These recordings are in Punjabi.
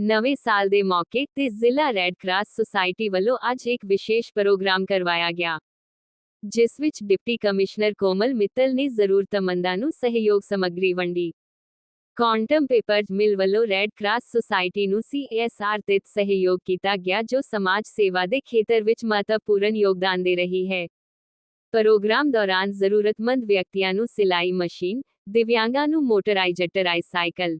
ਨਵੇਂ ਸਾਲ ਦੇ ਮੌਕੇ ਤੇ ਜ਼ਿਲ੍ਹਾ ਰੈੱਡ ਕਰਾਸ ਸੁਸਾਇਟੀ ਵੱਲੋਂ ਅੱਜ ਇੱਕ ਵਿਸ਼ੇਸ਼ ਪ੍ਰੋਗਰਾਮ ਕਰਵਾਇਆ ਗਿਆ, ਜਿਸ ਵਿੱਚ ਡਿਪਟੀ ਕਮਿਸ਼ਨਰ ਕੋਮਲ ਮਿੱਤਲ ਨੇ ਜ਼ਰੂਰਤਮੰਦਾਂ ਨੂੰ ਸਹਿਯੋਗ ਸਮੱਗਰੀ ਵੰਡੀ। ਕੁਆਂਟਮ ਪੇਪਰਜ਼ ਮਿਲ ਵੱਲੋਂ ਰੈੱਡ ਕਰਾਸ ਸੁਸਾਇਟੀ ਨੂੰ ਸੀਐਸਆਰ ਤਹਿਤ ਸਹਿਯੋਗ ਕੀਤਾ ਗਿਆ, ਜੋ ਸਮਾਜ ਸੇਵਾ ਦੇ ਖੇਤਰ ਵਿੱਚ ਮਹੱਤਵਪੂਰਨ ਯੋਗਦਾਨ ਦੇ ਰਹੀ ਹੈ। ਪ੍ਰੋਗਰਾਮ ਦੌਰਾਨ ਜ਼ਰੂਰਤਮੰਦ ਵਿਅਕਤੀਆਂ ਨੂੰ ਸਿਲਾਈ ਮਸ਼ੀਨ, ਦਿਵਿਆਂਗਾਂ ਨੂੰ motorised cycle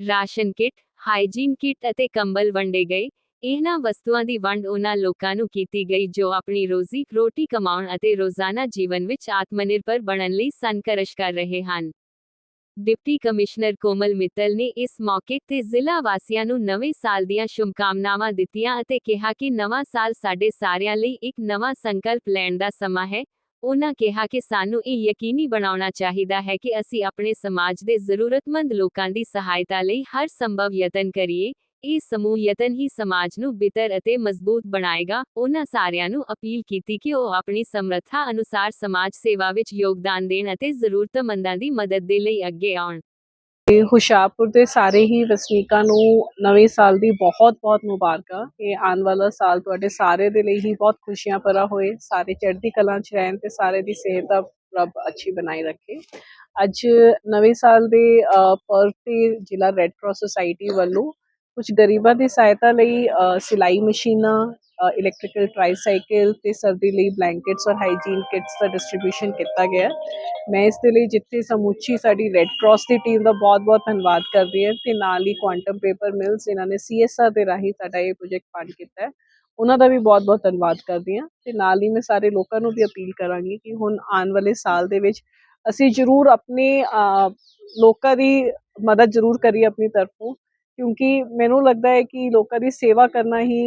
ration kit hygiene kit ਅਤੇ ਕੰਬਲ ਵੰਡੇ ਗਏ। ਇਹਨਾਂ ਵਸਤੂਆਂ ਦੀ ਵੰਡ ਉਹਨਾਂ ਲੋਕਾਂ ਨੂੰ ਕੀਤੀ ਗਈ ਜੋ ਆਪਣੀ ਰੋਜ਼ੀ, ਰੋਟੀ ਕਮਾਉਣ ਅਤੇ ਰੋਜ਼ਾਨਾ ਜੀਵਨ ਵਿੱਚ ਆਤਮਨਿਰਭਰ ਬਣਨ ਲਈ ਸੰਕਰਸ਼ ਕਰ ਰਹੇ ਹਨ। ਡਿਪਟੀ ਕਮਿਸ਼ਨਰ ਕੋਮਲ ਮਿੱਤਲ ਨੇ ਇਸ ਮੌਕੇ ਤੇ ਜ਼ਿਲ੍ਹਾ ਵਾਸੀਆਂ ਨੂੰ ਨਵੇਂ ਸਾਲ ਦੀਆਂ ਸ਼ੁਭਕਾਮਨਾਵਾਂ ਦਿੱਤੀਆਂ ਅਤੇ ਕਿਹਾ ਕਿ ਨਵਾਂ ਸਾਲ ਸਾਡੇ ਸਾਰਿਆਂ ਲਈ ਇੱਕ ਨਵਾਂ ਸੰਕਲਪ ਲੈਣ ਦਾ ਸਮਾਂ ਹੈ। ਉਨ੍ਹਾਂ ਕਿਹਾ ਕਿ ਸਾਨੂੰ ਇਹ ਯਕੀਨੀ ਬਣਾਉਣਾ ਚਾਹੀਦਾ ਹੈ ਕਿ ਅਸੀਂ ਆਪਣੇ ਸਮਾਜ ਦੇ ਜ਼ਰੂਰਤਮੰਦ ਲੋਕਾਂ ਦੀ ਸਹਾਇਤਾ ਲਈ ਹਰ ਸੰਭਵ ਯਤਨ ਕਰੀਏ। ਇਹ ਸਮੂਹ ਯਤਨ ਹੀ ਸਮਾਜ ਨੂੰ ਬਿਹਤਰ ਅਤੇ ਮਜ਼ਬੂਤ ਬਣਾਏਗਾ। ਉਹਨਾਂ ਸਾਰਿਆਂ ਨੂੰ ਅਪੀਲ ਕੀਤੀ ਕਿ ਉਹ ਆਪਣੀ ਸਮਰੱਥਾ ਅਨੁਸਾਰ ਸਮਾਜ ਸੇਵਾ ਵਿੱਚ ਯੋਗਦਾਨ ਦੇਣ ਅਤੇ ਜ਼ਰੂਰਤਮੰਦਾਂ ਦੀ ਮਦਦ ਦੇ ਲਈ ਅੱਗੇ ਆਉਣ। ਤੇ ਹੁਸ਼ਿਆਰਪੁਰ ਦੇ ਸਾਰੇ ਹੀ ਵਸਨੀਕਾਂ ਨੂੰ ਨਵੇਂ ਸਾਲ ਦੀ ਬਹੁਤ-ਬਹੁਤ ਮੁਬਾਰਕਾਂ ਇਹ ਆਉਣ ਵਾਲਾ ਸਾਲ ਤੁਹਾਡੇ ਸਾਰੇ ਦੇ ਲਈ ਹੀ ਬਹੁਤ ਖੁਸ਼ੀਆਂ ਭਰਾ ਹੋਏ। ਸਾਰੇ ਚੜ੍ਹਦੀ ਕਲਾ 'ਚ ਰਹਿਣ ਤੇ ਸਾਰੇ ਦੀ ਸਿਹਤ ਦਾ ਰੱਬ ਅੱਛੀ ਬਣਾਈ ਰੱਖੇ। ਅੱਜ ਨਵੇਂ ਸਾਲ ਦੇ ਅ, ਪਰਵ ਤੇ ਜ਼ਿਲ੍ਹਾ ਰੈੱਡ ਕਰਾਸ ਸੁਸਾਇਟੀ ਵੱਲੋਂ ਕੁਝ ਗਰੀਬਾਂ ਦੀ ਸਹਾਇਤਾ ਲਈ ਸਿਲਾਈ ਮਸ਼ੀਨਾਂ ਇਲੈਕਟ੍ਰੀਕਲ ਟ੍ਰਾਈਸਾਈਕਲ ਤੇ ਸਰਦੀ ਲਈ ਬਲੈਂਕਟਸ ਔਰ ਹਾਈਜੀਨ ਕਿਟਸ ਦਾ ਡਿਸਟ੍ਰੀਬਿਊਸ਼ਨ ਕੀਤਾ ਗਿਆ। ਮੈਂ ਇਸ ਦੇ ਲਈ ਜਿੱਥੇ ਸਮੁੱਚੀ ਸਾਡੀ ਰੈੱਡ ਕਰਾਸ ਦੀ ਟੀਮ ਦਾ ਬਹੁਤ-ਬਹੁਤ ਧੰਨਵਾਦ ਕਰਦੀ ਹਾਂ ਤੇ ਨਾਲ ਹੀ ਕੁਆਂਟਮ ਪੇਪਰ ਮਿਲਸ ਇਹਨਾਂ ਨੇ ਸੀਐਸਆਰ ਦੇ ਰਾਹੀਂ ਸਾਡਾ ਇਹ ਪ੍ਰੋਜੈਕਟ ਫੰਡ ਕੀਤਾ ਹੈ, ਉਹਨਾਂ ਦਾ ਵੀ ਬਹੁਤ-ਬਹੁਤ ਧੰਨਵਾਦ ਕਰਦੀ ਹਾਂ ਤੇ ਨਾਲ ਹੀ ਮੈਂ ਸਾਰੇ ਲੋਕਾਂ ਨੂੰ ਵੀ ਅਪੀਲ ਕਰਾਂਗੀ ਕਿ ਹੁਣ ਆਉਣ ਵਾਲੇ ਸਾਲ ਦੇ ਵਿੱਚ ਅਸੀਂ ਜ਼ਰੂਰ ਆਪਣੇ ਲੋਕਾਂ ਦੀ ਮਦਦ ਜ਼ਰੂਰ ਕਰੀਏ ਆਪਣੀ ਤਰਫੋਂ ਕਿਉਂਕਿ ਮੈਨੂੰ ਲੱਗਦਾ ਹੈ ਕਿ ਲੋਕਾਂ ਦੀ ਸੇਵਾ ਕਰਨਾ ਹੀ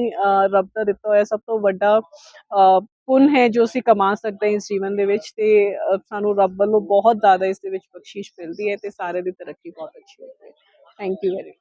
ਰੱਬ ਦਾ ਦਿੱਤਾ ਹੋਇਆ ਸਭ ਤੋਂ ਵੱਡਾ ਅ, ਪੁੰਨ ਹੈ ਜੋ ਅਸੀਂ ਕਮਾ ਸਕਦੇ ਹਾਂ ਇਸ ਜੀਵਨ ਦੇ ਵਿੱਚ ਤੇ ਸਾਨੂੰ ਰੱਬ ਵੱਲੋਂ ਬਹੁਤ ਜ਼ਿਆਦਾ ਇਸ ਦੇ ਵਿੱਚ ਬਖਸ਼ਿਸ਼ ਮਿਲਦੀ ਹੈ ਤੇ ਸਾਰੇ ਦੀ ਤਰੱਕੀ ਬਹੁਤ ਅੱਛੀ ਹੁੰਦੀ ਹੈ। Thank you very